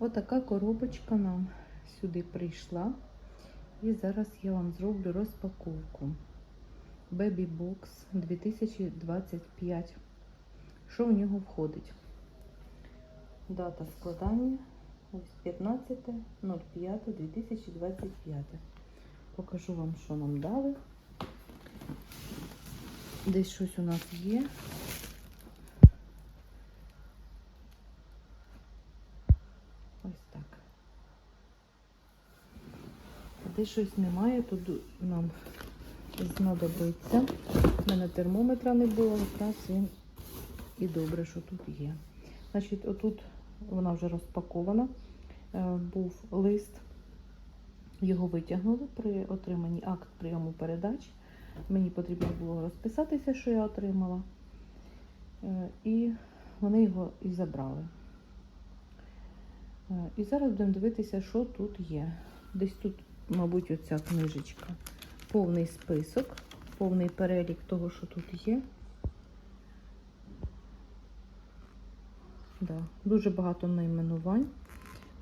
Отака коробочка нам сюди прийшла. І зараз я вам зроблю розпаковку. Baby Box 2025. Що в нього входить? Дата складання ось 15.05.2025. Покажу вам, що нам дали. Десь щось у нас є. Ось так. Десь щось немає, тут нам знадобиться. У мене термометра не було, якраз він і добре, що тут є. Значить, отут вона вже розпакована. Е, Був лист, його витягнули при отриманні акт прийому передач. Мені потрібно було розписатися, що я отримала. Е, І вони його і забрали. Е, І зараз будемо дивитися, що тут є. Десь тут, мабуть, оця книжечка. Повний список, повний перелік того, що тут є. Да, дуже багато найменувань.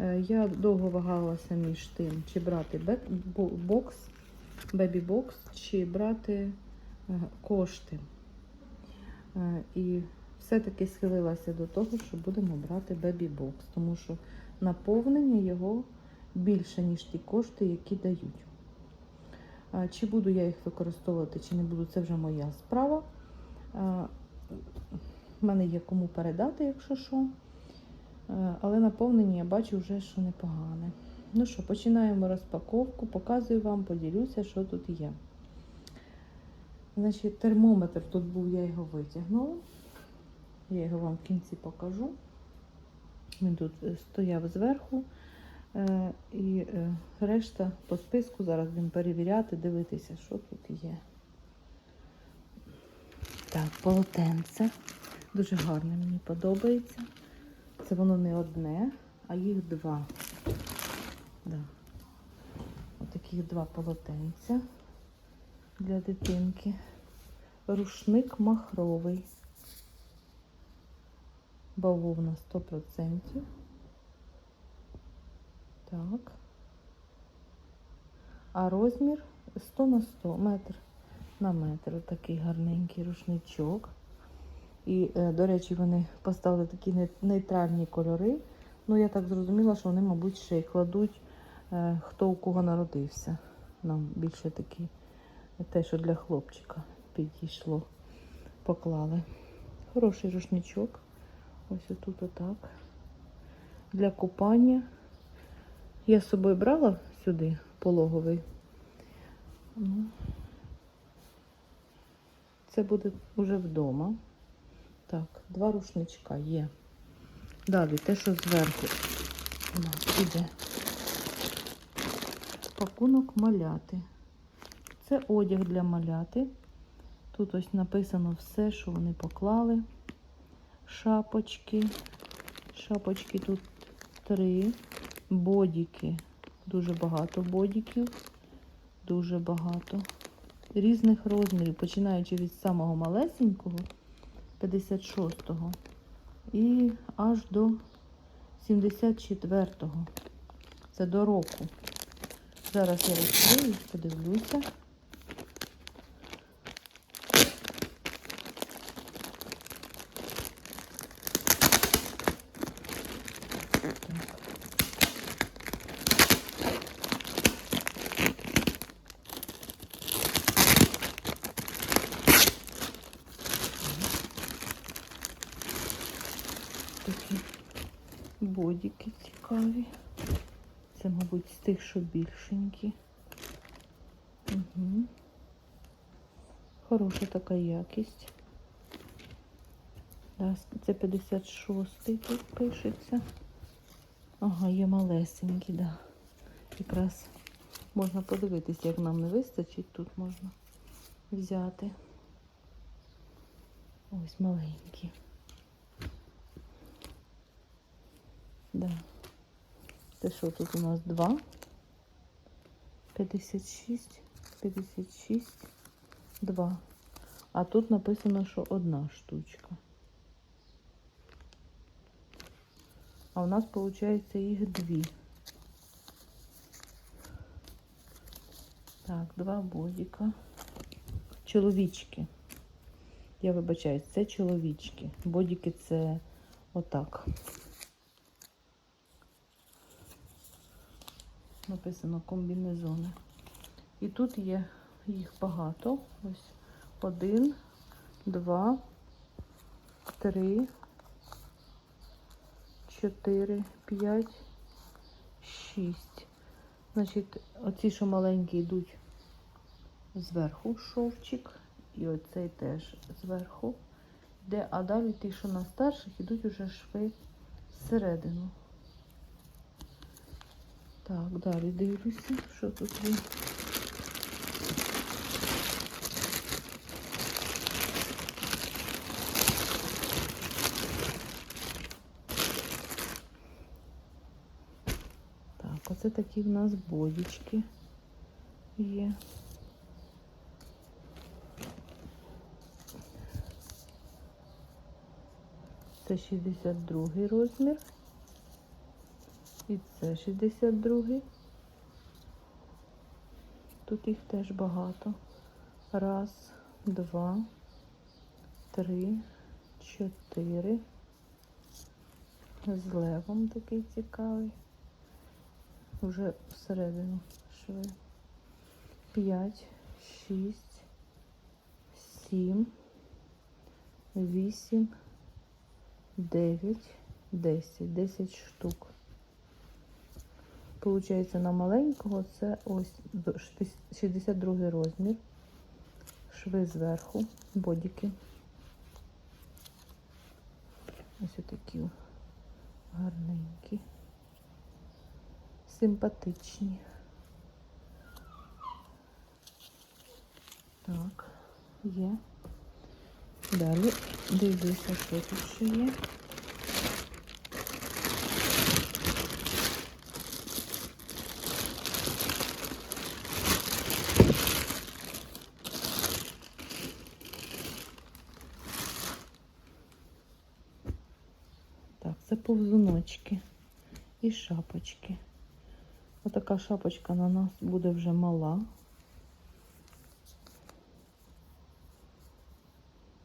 Е, Я довго вагалася між тим, чи брати бокс, бебі-бокс, чи брати е, кошти. Е, І все-таки схилилася до того, що будемо брати бебі-бокс, тому що наповнення його більше, ніж ті кошти, які дають. Чи буду я їх використовувати, чи не буду, це вже моя справа. В мене є кому передати, якщо що. Але наповнення я бачу вже, що непогане. Ну що, починаємо розпаковку, показую вам, поділюся, що тут є. Значить, термометр тут був, я його витягнула. Я його вам в кінці покажу. Він тут е, стояв зверху. Е, І е, решта по списку зараз будемо перевіряти, дивитися, що тут є. Так, полотенце. Дуже гарне, мені подобається. Це воно не одне, а їх два. Да. Отаких два полотенця для дитинки. Рушник махровий. Бавовна 100%. Так. А розмір 100 на 100 метр на метр. Такий гарненький рушничок. І, е, до речі, вони поставили такі нейтральні кольори. Ну, я так зрозуміла, що вони, мабуть, ще й кладуть, е, хто у кого народився. Нам більше такі, те, що для хлопчика підійшло, поклали. Хороший рушничок. Ось отут отак. Для купання. Я з собою брала сюди пологовий. Ну, це буде вже вдома. Так, два рушничка є. Далі те, що зверху у нас іде. Пакунок маляти. Це одяг для маляти. Тут ось написано все, що вони поклали. Шапочки. Шапочки тут три. Бодіки. Дуже багато бодіків. Дуже багато. Різних розмірів, починаючи від самого малесенького. 56-го і аж до 74-го. Це до року. Зараз я розкрию, подивлюся. Такі бодіки цікаві. Це, мабуть, з тих, що більшенькі. Угу. Хороша така якість. Да, це 56-й тут пишеться. Ага, є малесенькі, да. Якраз можна подивитися, як нам не вистачить, тут можна взяти. Ось маленькі. Да. Це що тут у нас два? 56, 56, 2. А тут написано, що одна штучка. А у нас, виходить, їх дві. Так, два бодіка. Чоловічки. Я вибачаюсь, це чоловічки. Бодіки це отак. Написано комбінезони. І тут є їх багато. Ось один, два, три, чотири, п'ять, шість. Значить, оці, що маленькі, йдуть зверху шовчик. І оцей теж зверху. Де, а далі ті, що на старших, йдуть уже шви всередину. Так, далі дивлюся, що тут є. Так, оце такі в нас бодічки є. Це 62 розмір. І це 62. Тут їх теж багато. Раз, два, три, чотири. З левом такий цікавий. Вже всередину шви. П'ять, шість, сім, вісім, дев'ять, десять. Десять штук. Получається, на маленького це ось 62 розмір. Шви зверху, бодіки. Ось такі гарненькі, симпатичні. Так, є. Далі дивлюся, що тут ще є. Це повзуночки і шапочки. Отака шапочка на нас буде вже мала.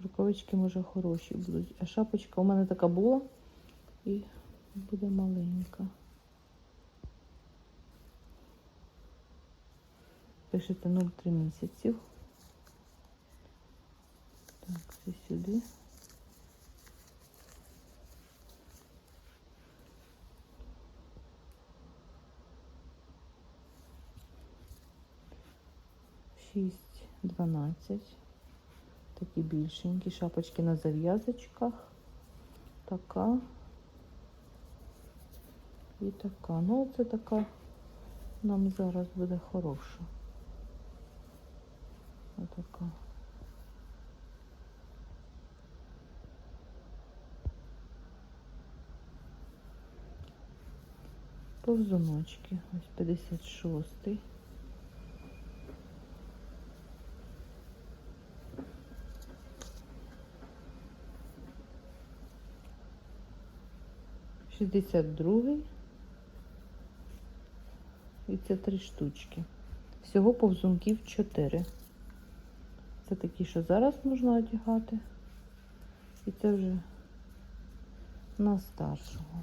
Рукавички, може, хороші будуть. А шапочка у мене така була і буде маленька. Пишете 0,3 місяців. Так, це сюди. 6, 12. Такі більшенькі шапочки на зав'язочках. Така і така. Ну, оце така нам зараз буде хороша. Отака. Повзуночки. Ось 56-й. 62 і це три штучки. Всього повзунків 4. Це такі, що зараз можна одягати. І це вже на старшого.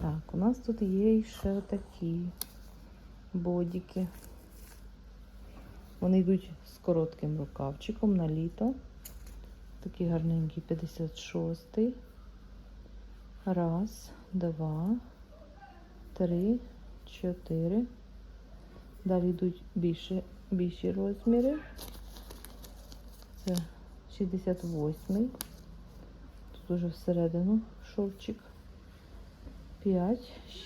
Так, у нас тут є ще такі бодіки. Вони йдуть з коротким рукавчиком на літо. Такий гарненький 56-й. Раз, два, три, чотири. Далі йдуть більше, більші розміри. Це 68. Тут уже всередину шовчик. 5,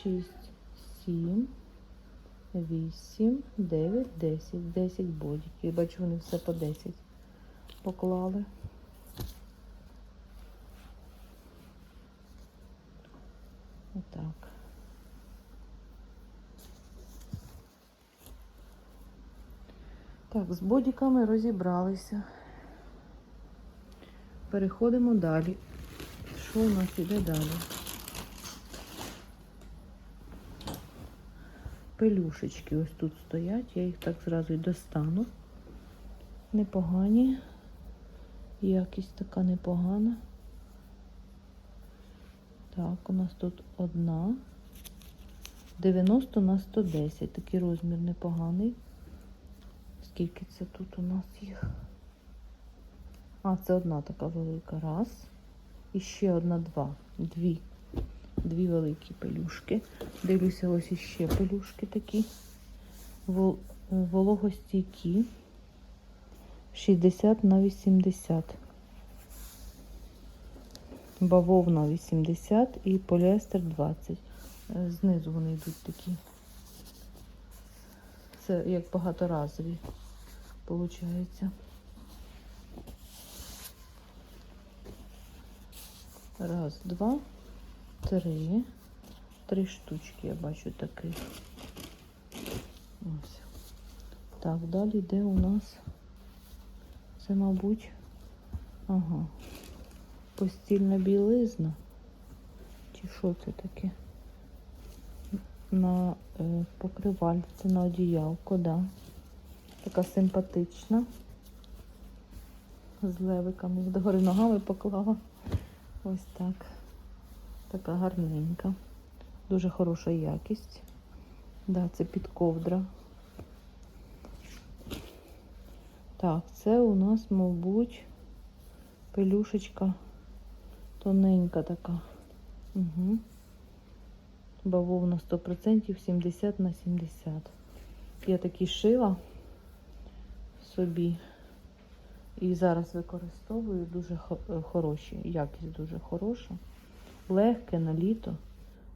6, 7, 8, 9, 10. 10 бодіків. Бачу, вони все по 10 поклали. Отак. Так, з бодіками розібралися. Переходимо далі. Що у нас іде далі? Пелюшечки ось тут стоять, я їх так зразу й достану. Непогані. Якість така непогана. Так, у нас тут одна. 90 на 110. Такий розмір непоганий. Скільки це тут у нас їх? А, це одна така велика. Раз. І ще одна, два. Дві. Дві великі пелюшки. Дивлюся, ось іще пелюшки такі. Е, Вологостійкі. 60 на 80. Бавовна 80 і поліестер 20. Е, Знизу вони йдуть такі. Це як багаторазові, виходить. Раз, два, три. Три штучки я бачу таких. Ось. Так, далі йде у нас. Це, мабуть, ага. Постільна білизна. Чи що це таке? На е, покривальце, на одіялко, да. Така симпатична. З левиками. Їх Догори ногами поклала. Ось так. Така гарненька. Дуже хороша якість. Да, це під ковдра. Так, це у нас, мабуть, пелюшечка тоненька така. Угу. Бавовна 100%, 70 на 70. Я такі шила собі. І зараз використовую дуже е, хороші, якість дуже хороша. Легке на літо.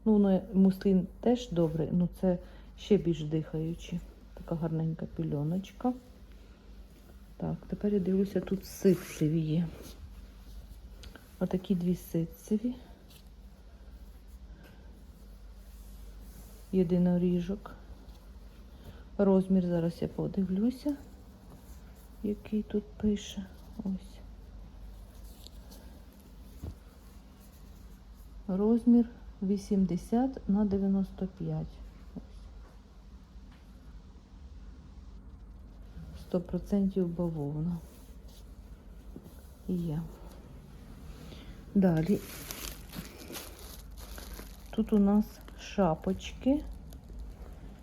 Ну, воно муслін теж добре, ну це ще більш дихаючі. Така гарненька пільоночка. Так, тепер я дивлюся, тут ситцеві є. Отакі дві ситцеві. Єдиноріжок. Розмір зараз я подивлюся, який тут пише. Ось. Розмір 80 на 95. Ось. 100% бавовна. Є. Далі. Тут у нас шапочки,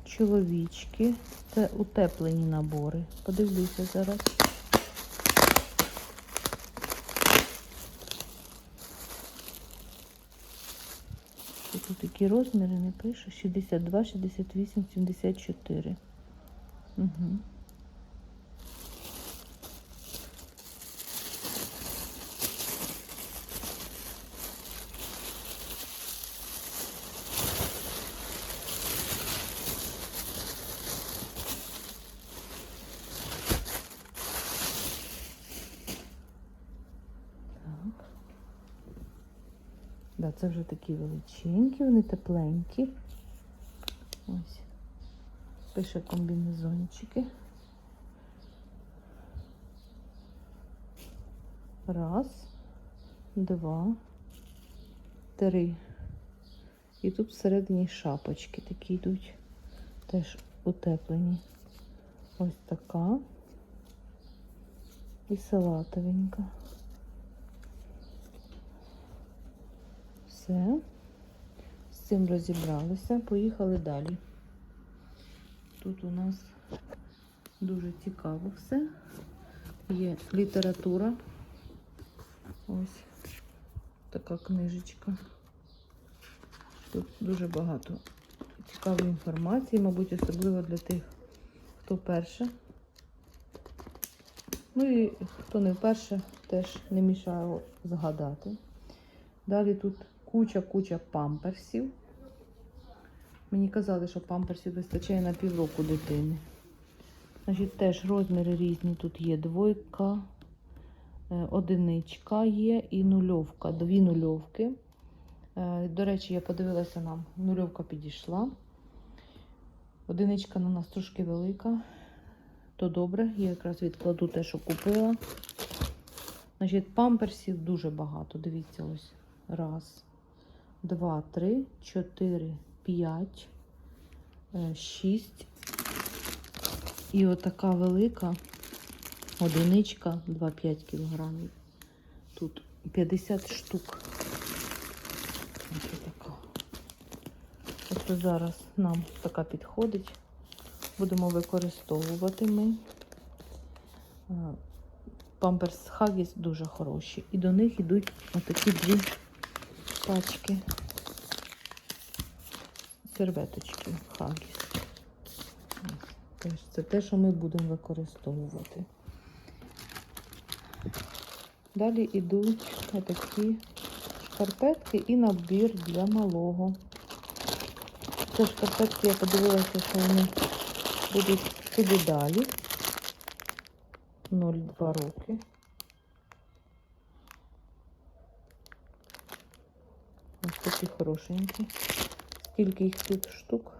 чоловічки. Це утеплені набори. Подивлюся зараз. Тут такі розміри не пише. 62, 68, 74. Угу. Да, це вже такі величенькі, вони тепленькі. Ось. Пише комбінезончики. Раз, два, три. І тут всередині шапочки такі йдуть. Теж утеплені. Ось така. І салатовенька. Все. З цим розібралися. Поїхали далі. Тут у нас дуже цікаво все. Є література. Ось така книжечка. Тут дуже багато цікавої інформації, мабуть, особливо для тих, хто перше. Ну і хто не вперше, теж не мішає згадати. Далі тут куча-куча памперсів. Мені казали, що памперсів вистачає на півроку дитини. Значить, теж розміри різні. Тут є двойка, е, одиничка є і нульовка, дві нульовки. Е, До речі, я подивилася нам, нульовка підійшла. Одиничка на нас трошки велика, то добре. Я якраз відкладу те, що купила. Значить, памперсів дуже багато. Дивіться, ось. Раз, два, три, чотири, п'ять, е, 6. І отака велика одиничка 2,5 кілограмів. Тут 50 штук. Ось така. Оце зараз нам така підходить. Будемо використовувати ми. Е, Памперс Хагіс дуже хороші. І до них йдуть отакі дві пачки серветочки Хагіс. Це те, що ми будемо використовувати. Далі йдуть отакі шкарпетки і набір для малого. Це шкарпетки, я подивилася, що вони будуть туди далі. 0,2 роки. Ось такі хорошенькі. Скільки їх тут штук?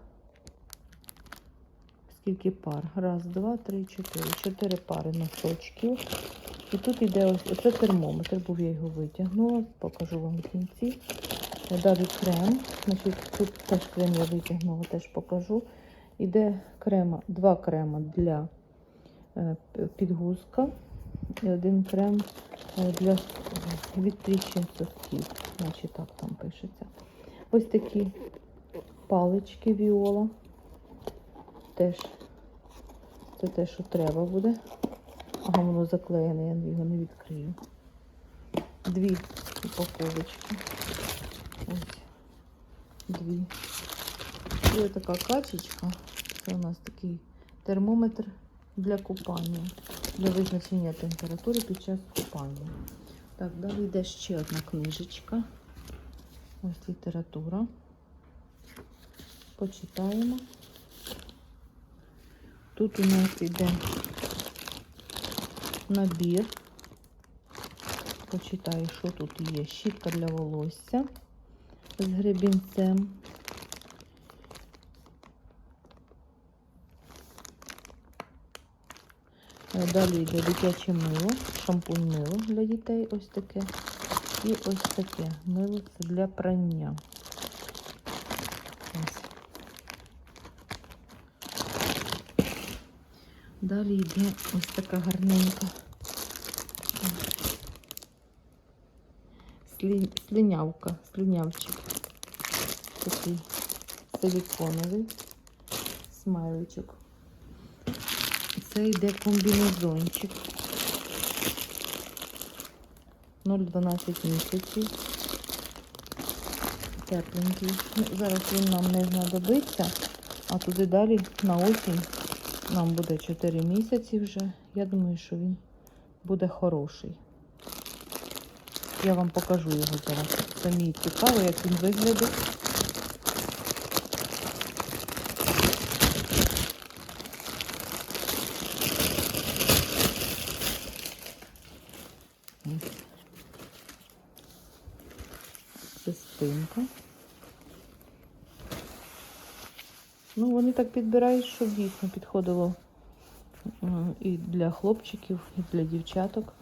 Скільки пар? Раз, два, три, чотири. Чотири пари носочків. І тут йде ось оце термометр, був я його витягнула, покажу вам в кінці. Далі крем. Значить, тут теж крем я витягнула, теж покажу. Іде крема, два крема для е, підгузка і один крем е, для від тріщин сосків. Значить, так там пишеться. Ось такі палички віола. Теж це те, що треба буде. Ага, воно заклеєне, я його не відкрию. Дві упаковочки. Ось. Дві. І ось така качечка. Це у нас такий термометр для купання, для визначення температури під час купання. Так, далі йде ще одна книжечка. Ось література. Почитаємо. Тут у нас йде набір. Почитаю, що тут є. Щітка для волосся з гребінцем. Далі йде дитяче мило, шампунь мило для дітей ось таке. І ось таке мило це для прання. Ось. Далі йде ось така гарненька. Слі... Слінявка, слінявчик. Такий силіконовий смайличок. Це йде комбінезончик. 0,12 місяців. Тепленький. Ну, зараз він нам не знадобиться, а туди далі на осінь нам буде 4 місяці вже. Я думаю, що він буде хороший. Я вам покажу його зараз. Самі цікаво, як він виглядить. Ось. Це спинка. Так підбирають, щоб дійсно підходило і для хлопчиків, і для дівчаток.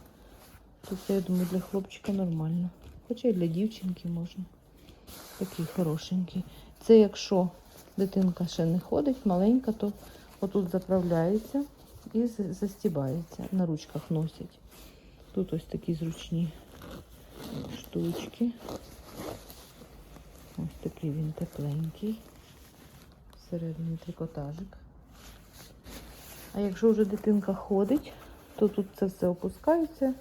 Тут, я думаю, для хлопчика нормально. Хоча і для дівчинки можна. Такий хорошенький. Це якщо дитинка ще не ходить, маленька, то отут заправляється і застібається. На ручках носять. Тут ось такі зручні штучки. Ось такий він тепленький. Всередині трикотажик. А якщо вже дитинка ходить, то тут це все опускається.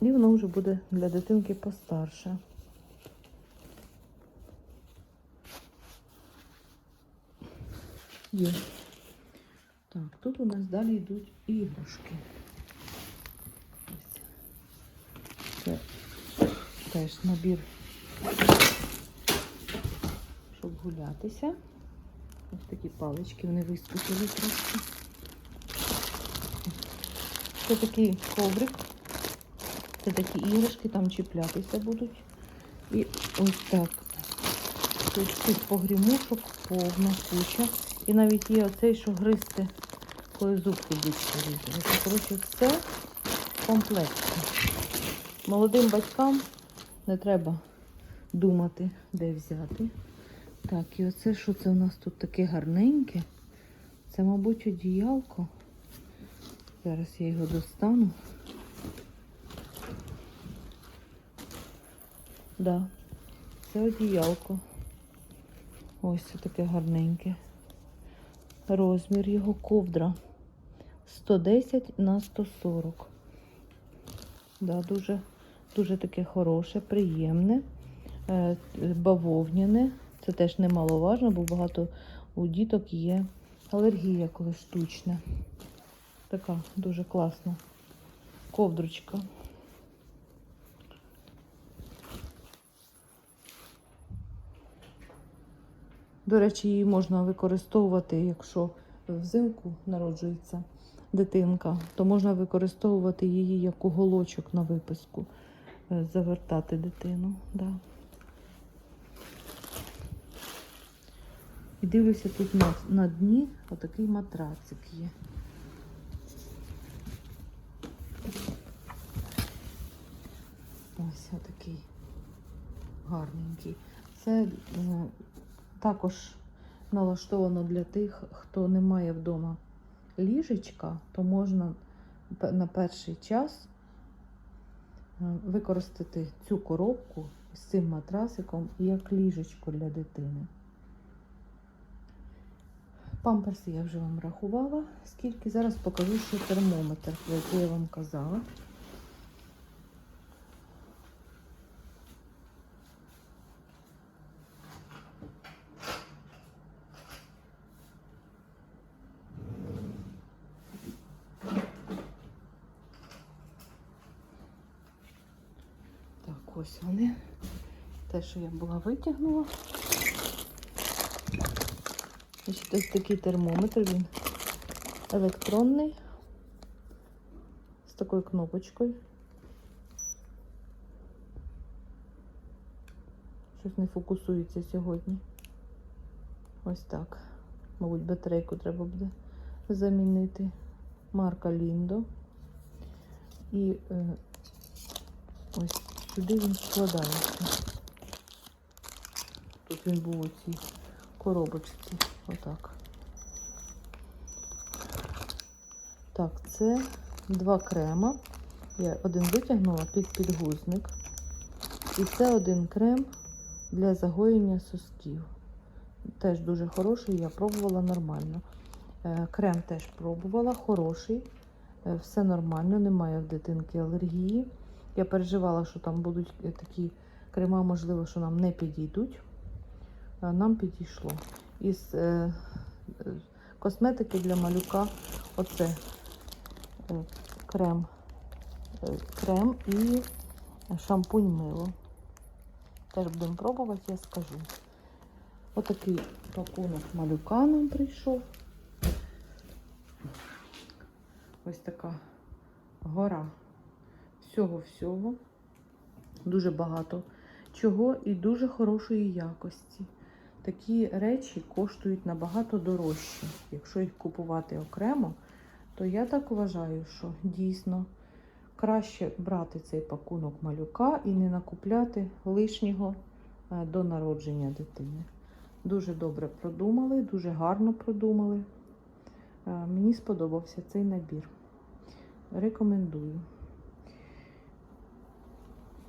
І воно вже буде для дитинки постарше. Є. Так, тут у нас далі йдуть іграшки. Це теж набір, щоб. Ось такі палички, вони вискочили трошки. Це такий коврик. Це такі іграшки, там чіплятися будуть. І ось так. Тут цих погрімушок повна куча. І навіть є оцей, що гризти, коли зубки будуть порізати. Коротше, все в комплекті. Молодим батькам не треба думати, де взяти. Так, і оце що це у нас тут таке гарненьке? Це, мабуть, одіялко. Зараз я його достану. Да, це одіялко. Ось це таке гарненьке. Розмір його ковдра 110 на 140. Да, дуже, дуже таке хороше, приємне, е, бавовняне. Це теж немаловажно, бо багато у діток є алергія, коли штучна. Така дуже класна ковдрочка. До речі, її можна використовувати, якщо взимку народжується дитинка, то можна використовувати її як уголочок на виписку, е, завертати дитину. Да. І дивлюся, тут на, на дні отакий матрацик є. Ось отакий гарненький. Це е, також налаштовано для тих, хто не має вдома ліжечка, то можна на перший час е, використати цю коробку з цим матрасиком як ліжечко для дитини. Памперси я вже вам рахувала, скільки. Зараз покажу ще термометр, про який я вам казала. Так, ось вони. Те, що я була витягнула. Значить, ось такий термометр, він електронний, з такою кнопочкою. Щось не фокусується сьогодні. Ось так. Мабуть, батарейку треба буде замінити. Марка Ліндо. І е, ось сюди він складається. Тут він був у цій коробочці. Отак. Так, це два крема. Я один витягнула під підгузник. І це один крем для загоєння сосків. Теж дуже хороший, я пробувала нормально. Е, Крем теж пробувала, хороший. Е, Все нормально, немає в дитинки алергії. Я переживала, що там будуть е, такі крема, можливо, що нам не підійдуть. А Нам підійшло. Із е, е, косметики для малюка оце е, крем, е, крем і шампунь мило. Теж будемо пробувати, я скажу. Отакий пакунок малюка нам прийшов. Ось така гора всього-всього. Дуже багато чого і дуже хорошої якості. Такі речі коштують набагато дорожче. Якщо їх купувати окремо, то я так вважаю, що дійсно краще брати цей пакунок малюка і не накупляти лишнього е, до народження дитини. Дуже добре продумали, дуже гарно продумали. Е, Мені сподобався цей набір. Рекомендую.